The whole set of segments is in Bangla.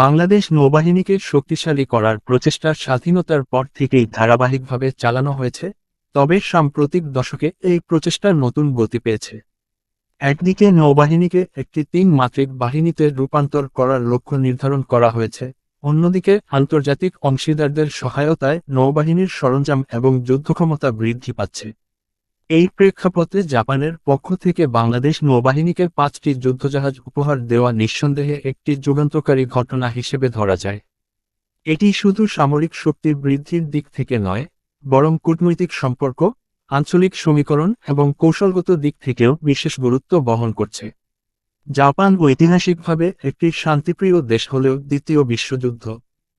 বাংলাদেশ নৌবাহিনীকে শক্তিশালী করার প্রচেষ্টা স্বাধীনতার পর থেকেই ধারাবাহিকভাবে চালানো হয়েছে, তবে সাম্প্রতিক দশকে এই প্রচেষ্টা নতুন গতি পেয়েছে। একদিকে নৌবাহিনীকে একটি তিন মাত্রিক বাহিনীতে রূপান্তর করার লক্ষ্য নির্ধারণ করা হয়েছে, অন্যদিকে আন্তর্জাতিক অংশীদারদের সহায়তায় নৌবাহিনীর সরঞ্জাম এবং যুদ্ধক্ষমতা বৃদ্ধি পাচ্ছে। এই প্রেক্ষাপটে জাপানের পক্ষ থেকে বাংলাদেশ নৌবাহিনীকে পাঁচটি যুদ্ধজাহাজ উপহার দেওয়া নিঃসন্দেহে একটি যুগান্তকারী ঘটনা হিসেবে ধরা যায়। এটি শুধু সামরিক শক্তির বৃদ্ধির দিক থেকে নয়, বরং কূটনৈতিক সম্পর্ক, আঞ্চলিক সমীকরণ এবং কৌশলগত দিক থেকেও বিশেষ গুরুত্ব বহন করছে। জাপান ঐতিহাসিকভাবে একটি শান্তিপ্রিয় দেশ হলেও দ্বিতীয় বিশ্বযুদ্ধ।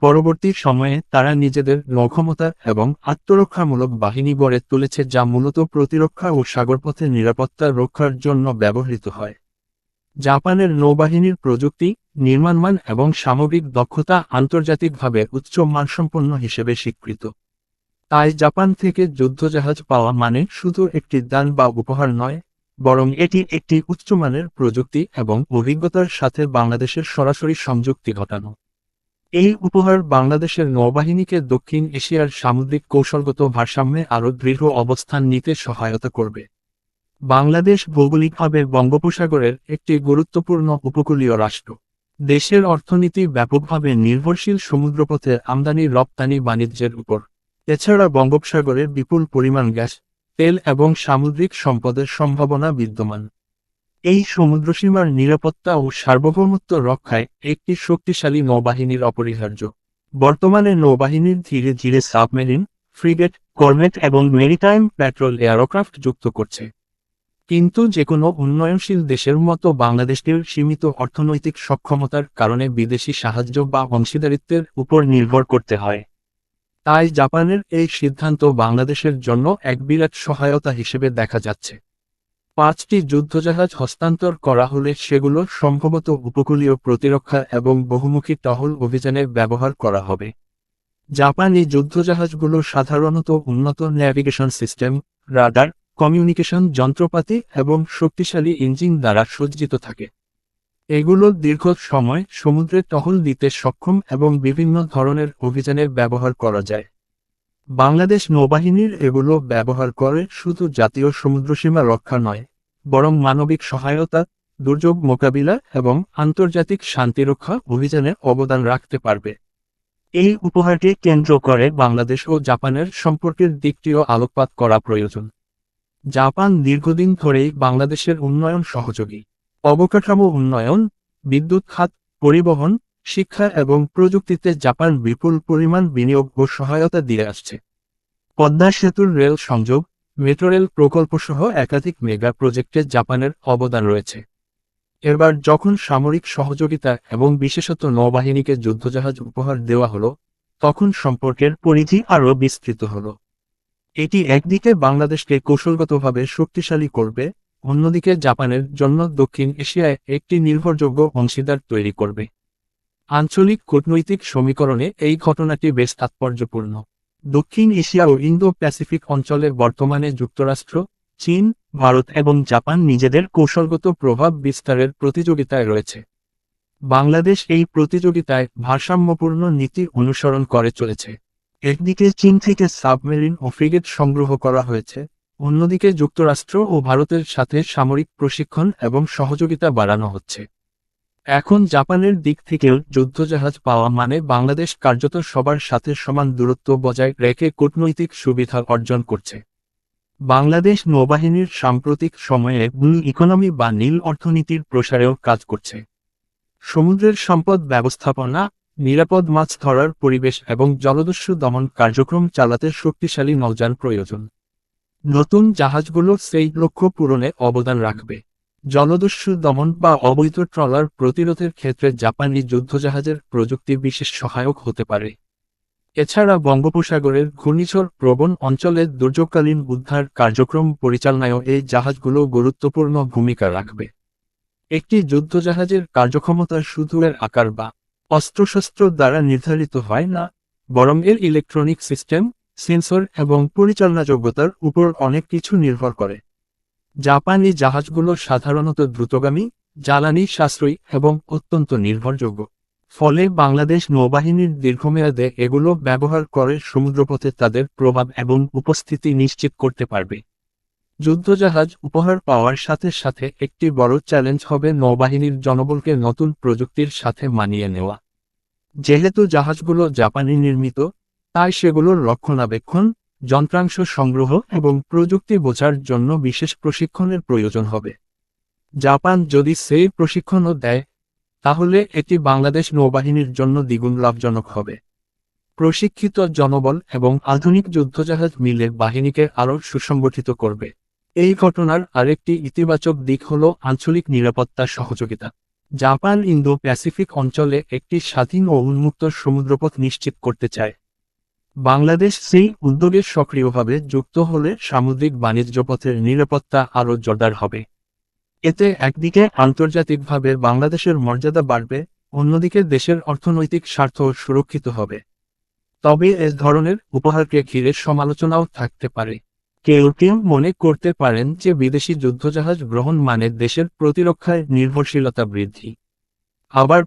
পরবর্তী সময়ে তারা নিজেদের নৌক্ষমতা এবং আত্মরক্ষামূলক বাহিনী গড়ে তুলেছে যা মূলত প্রতিরক্ষা ও সাগরপথে নিরাপত্তা রক্ষার জন্য ব্যবহৃত হয়। জাপানের নৌবাহিনীর প্রযুক্তি, নির্মাণমান এবং সামগ্রিক দক্ষতা আন্তর্জাতিকভাবে উচ্চ মানসম্পন্ন হিসেবে স্বীকৃত। তাই জাপান থেকে যুদ্ধজাহাজ পাওয়া মানে শুধু একটি দান বা উপহার নয়, বরং এটি একটি উচ্চমানের প্রযুক্তি এবং অভিজ্ঞতার সাথে বাংলাদেশের সরাসরি সংযুক্তি ঘটানো। এই উপহার বাংলাদেশের নৌবাহিনীকে দক্ষিণ এশিয়ার সামুদ্রিক কৌশলগত ভারসাম্যে আরও দৃঢ় অবস্থান নিতে সহায়তা করবে। বাংলাদেশ ভৌগোলিকভাবে বঙ্গোপসাগরের একটি গুরুত্বপূর্ণ উপকূলীয় রাষ্ট্র। দেশের অর্থনীতি ব্যাপকভাবে নির্ভরশীল সমুদ্রপথে আমদানি, রপ্তানি, বাণিজ্যের উপর। এছাড়া বঙ্গোপসাগরে বিপুল পরিমাণ গ্যাস, তেল এবং সামুদ্রিক সম্পদের সম্ভাবনা বিদ্যমান। এই সমুদ্রসীমার নিরাপত্তা ও সার্বভৌমত্ব রক্ষায় একটি শক্তিশালী নৌবাহিনীর অপরিহার্য। বর্তমানে নৌবাহিনীর ধীরে ধীরে সাবমেরিন, ফ্রিগেট কর্মেট এবং মেরিটাইম প্যাট্রোল এয়ারক্রাফট যুক্ত করছে। কিন্তু যে কোনো উন্নয়নশীল দেশের মতো বাংলাদেশের সীমিত অর্থনৈতিক সক্ষমতার কারণে বিদেশি সাহায্য বা অংশীদারিত্বের উপর নির্ভর করতে হয়। তাই জাপানের এই সিদ্ধান্ত বাংলাদেশের জন্য এক বিরাট সহায়তা হিসেবে দেখা যাচ্ছে। পাঁচটি যুদ্ধজাহাজ হস্তান্তর করা হলে সেগুলো সম্ভবত উপকূলীয় প্রতিরক্ষা এবং বহুমুখী টহল অভিযানে ব্যবহার করা হবে। জাপানি যুদ্ধজাহাজগুলো সাধারণত উন্নত ন্যাভিগেশন সিস্টেম রাডার কমিউনিকেশন যন্ত্রপাতি এবং শক্তিশালী ইঞ্জিন দ্বারা সজ্জিত থাকে। এগুলো দীর্ঘ সময় সমুদ্রে টহল দিতে সক্ষম এবং বিভিন্ন ধরনের অভিযানে ব্যবহার করা যায়। বাংলাদেশ নৌবাহিনীর এগুলো ব্যবহার করে শুধু জাতীয় সমুদ্রসীমা রক্ষা নয়, বরং মানবিক সহায়তা, দুর্যোগ মোকাবিলা এবং আন্তর্জাতিক শান্তিরক্ষা অভিযানে অবদান রাখতে পারবে। এই উপহারটি কেন্দ্র করে বাংলাদেশ ও জাপানের সম্পর্কের দিকটিও আলোকপাত করা প্রয়োজন। জাপান দীর্ঘদিন ধরেই বাংলাদেশের উন্নয়ন সহযোগী। অবকাঠামো উন্নয়ন, বিদ্যুৎ খাত, পরিবহন শিক্ষা এবং প্রযুক্তিতে জাপান বিপুল পরিমাণ বিনিয়োগ ও সহায়তা দিয়ে আসছে। পদ্মা সেতুর রেল সংযোগ, মেট্রো রেল প্রকল্প সহ একাধিক মেগা প্রজেক্টে জাপানের অবদান রয়েছে। এবার যখন সামরিক সহযোগিতা এবং বিশেষত নৌবাহিনীকে যুদ্ধজাহাজ উপহার দেওয়া হলো, তখন সম্পর্কের পরিধি আরও বিস্তৃত হলো। এটি একদিকে বাংলাদেশকে কৌশলগতভাবে শক্তিশালী করবে, অন্যদিকে জাপানের জন্য দক্ষিণ এশিয়ায় একটি নির্ভরযোগ্য অংশীদার তৈরি করবে। আঞ্চলিক কূটনৈতিক সমীকরণে এই ঘটনাটি বেশ তাৎপর্যপূর্ণ। দক্ষিণ এশিয়া ও ইন্দো প্যাসিফিক অঞ্চলে বর্তমানে যুক্তরাষ্ট্র, চীন, ভারত এবং জাপান নিজেদের কৌশলগত প্রভাব বিস্তারের প্রতিযোগিতায় রয়েছে। বাংলাদেশ এই প্রতিযোগিতায় ভারসাম্যপূর্ণ নীতি অনুসরণ করে চলেছে। একদিকে চীন থেকে সাবমেরিন ও ফ্রিগেট সংগ্রহ করা হয়েছে, অন্যদিকে যুক্তরাষ্ট্র ও ভারতের সাথে সামরিক প্রশিক্ষণ এবং সহযোগিতা বাড়ানো হচ্ছে। এখন জাপানের দিক থেকেও যুদ্ধজাহাজ পাওয়া মানে বাংলাদেশ কার্যত সবার সাথে সমান দূরত্ব বজায় রেখে কূটনৈতিক সুবিধা অর্জন করছে। বাংলাদেশ নৌবাহিনীর সাম্প্রতিক সময়ে ব্লু ইকোনমি বা নীল অর্থনীতির প্রসারেও কাজ করছে। সমুদ্রের সম্পদ ব্যবস্থাপনা, নিরাপদ মাছ ধরার পরিবেশ এবং জলদস্যু দমন কার্যক্রম চালাতে শক্তিশালী নৌযান প্রয়োজন। নতুন জাহাজগুলো সেই লক্ষ্য পূরণে অবদান রাখবে। জলদস্যু দমন বা অবৈধ ট্রলার প্রতিরোধের ক্ষেত্রে জাপানি যুদ্ধজাহাজের প্রযুক্তি বিশেষ সহায়ক হতে পারে। এছাড়া বঙ্গোপসাগরের ঘূর্ণিঝড় প্রবণ অঞ্চলে দুর্যোগকালীন উদ্ধার কার্যক্রম পরিচালনায়ও এই জাহাজগুলো গুরুত্বপূর্ণ ভূমিকা রাখবে। একটি যুদ্ধজাহাজের কার্যক্ষমতা শুধু এর আকার বা অস্ত্রশস্ত্র দ্বারা নির্ধারিত হয় না, বরং এর ইলেকট্রনিক সিস্টেম, সেন্সর এবং পরিচালনাযোগ্যতার উপর অনেক কিছু নির্ভর করে। জাপানি জাহাজগুলো সাধারণত দ্রুতগামী, জ্বালানি সাশ্রয়ী এবং অত্যন্ত নির্ভরযোগ্য। ফলে বাংলাদেশ নৌবাহিনীর দীর্ঘমেয়াদে এগুলো ব্যবহার করে সমুদ্রপথে তাদের প্রভাব এবং উপস্থিতি নিশ্চিত করতে পারবে। যুদ্ধজাহাজ উপহার পাওয়ার সাথে সাথে একটি বড় চ্যালেঞ্জ হবে নৌবাহিনীর জনবলকে নতুন প্রযুক্তির সাথে মানিয়ে নেওয়া। যেহেতু জাহাজগুলো জাপানি নির্মিত, তাই সেগুলোর রক্ষণাবেক্ষণ যন্ত্রাংশ সংগ্রহ এবং প্রযুক্তি বোঝার জন্য বিশেষ প্রশিক্ষণের প্রয়োজন হবে। জাপান যদি সেই প্রশিক্ষণও দেয়, তাহলে এটি বাংলাদেশ নৌবাহিনীর জন্য দ্বিগুণ লাভজনক হবে। প্রশিক্ষিত জনবল এবং আধুনিক যুদ্ধজাহাজ মিলে বাহিনীকে আরও সুসংগঠিত করবে। এই ঘটনার আরেকটি ইতিবাচক দিক হল আঞ্চলিক নিরাপত্তা সহযোগিতা। জাপান ইন্দো প্যাসিফিক অঞ্চলে একটি স্বাধীন ও উন্মুক্ত সমুদ্রপথ নিশ্চিত করতে চায়। বাংলাদেশ সেই উদ্যোগে সক্রিয়ভাবে যুক্ত হলে সামুদ্রিক বাণিজ্য পথের নিরাপত্তা আরও জোরদার হবে। এতে একদিকে আন্তর্জাতিকভাবে বাংলাদেশের মর্যাদা বাড়বে, অন্যদিকে দেশের অর্থনৈতিক স্বার্থ সুরক্ষিত হবে। তবে এ ধরনের উপহারকে ঘিরে সমালোচনাও থাকতে পারে। কেউ কেউ মনে করতে পারেন যে বিদেশি যুদ্ধজাহাজ গ্রহণ মানে দেশের প্রতিরক্ষায় নির্ভরশীলতা বৃদ্ধি। আবার